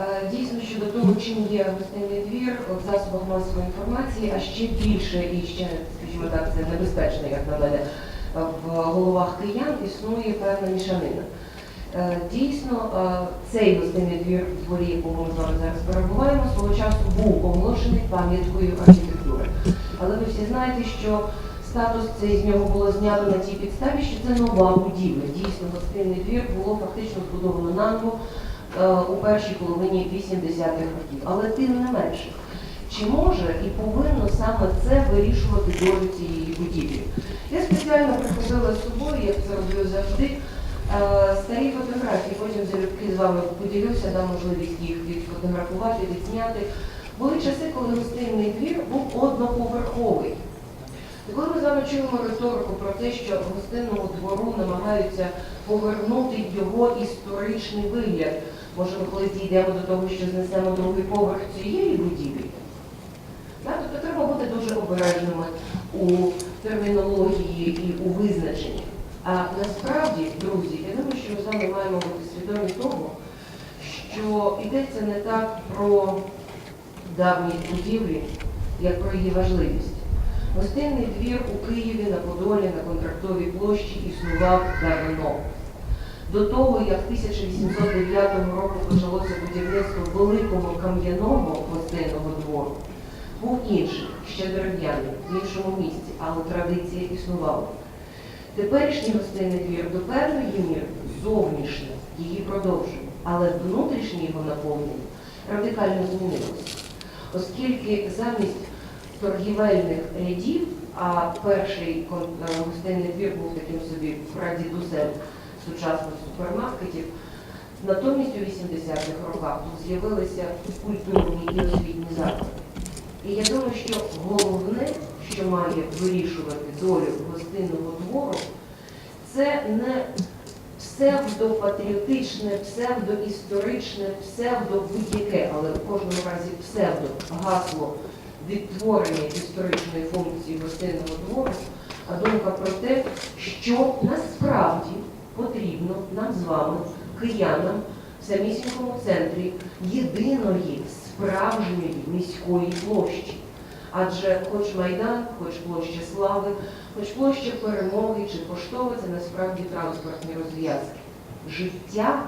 Е, Дійсно, щодо того, чим є гостинний двір в засобах масової інформації, а ще більше і ще, скажімо так, це небезпечно, як на мене, в головах киян існує певна мішанина. Е, Дійсно, е, цей гостинний двір в дворі, якому ми з вами зараз перебуваємо, свого часу був оголошений пам'яткою архітектури. Але ви всі знаєте, що статус цей з нього було знято на тій підставі, що це нова будівля. Дійсно, гостинний двір було фактично збудовано наново у першій половині 80-х років. Але тим не менше, чи може і повинно саме це вирішувати долю цієї будівлі? Я спеціально прихопила з собою, як це роблю завжди, е, старі фотографії, потім залюбки з вами поділюся, дам можливість їх відфотографувати, відзняти. Були часи, коли гостинний двір був одноповерховий. І коли ми з вами чуємо риторику про те, що гостинному двору намагаються повернути його історичний вигляд, може ми колись дійдемо до того, що знесемо другий поверх цієї будівлі. Тобто треба бути дуже обережними у термінології і у визначенні. А насправді, друзі, я думаю, що ми вами маємо бути свідомі того, що йдеться не так про давні будівлі, як про її важливість. Гостинний двір у Києві на Подолі на контрактовій площі існував давно. До того, як 1809 року почалося будівництво великого кам'яного гостинного двору, був інший, ще дерев'яний, в іншому місці, але традиція існувала. Теперішній гостинний двір до певної міри зовнішньо її продовжує, але внутрішнє його наповнення радикально змінилося, оскільки замість торгівельних рядів, а перший е, гостинний двір був таким собі прадідусем сучасних супермаркетів, натомість у 80-х роках тут з'явилися культурні і освітні заклади. І я думаю, що головне, що має вирішувати долю гостинного двору, це не псевдопатріотичне, псевдоісторичне, псевдо будь-яке, але в кожному разі псевдо гасло відтворення історичної функції гостинного двору, а думка про те, що насправді потрібно нам з вами, киянам, в самісінькому центрі єдиної справжньої міської площі. Адже хоч Майдан, хоч площа Слави, хоч площа Перемоги чи Поштова це насправді транспортні розв'язки. Життя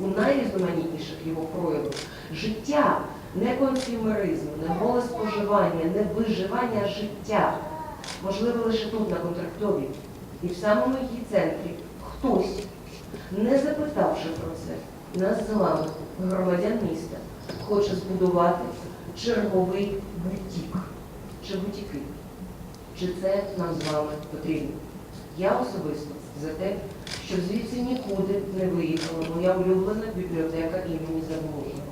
у найрізноманітніших його проявах. Життя не консюмеризм, не голе споживання, не виживання, життя. Можливо, лише тут, на контрактові. І в самому її центрі хтось, не запитавши про це, нас з вами, громадян міста, хоче збудувати черговий бутік чи бутіки. Чи це нам з вами потрібно? Я особисто за те, щоб звідси нікуди не виїхала моя улюблена бібліотека імені Загорожного.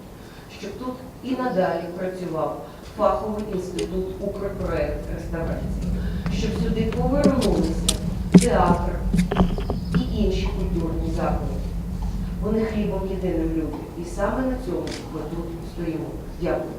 Щоб тут і надалі працював фаховий інститут Укрпроект реставрації, щоб сюди повернулися театр і інші культурні. Вони хлібом єдиним люди. І саме на цьому ми тут стоїмо. Дякую.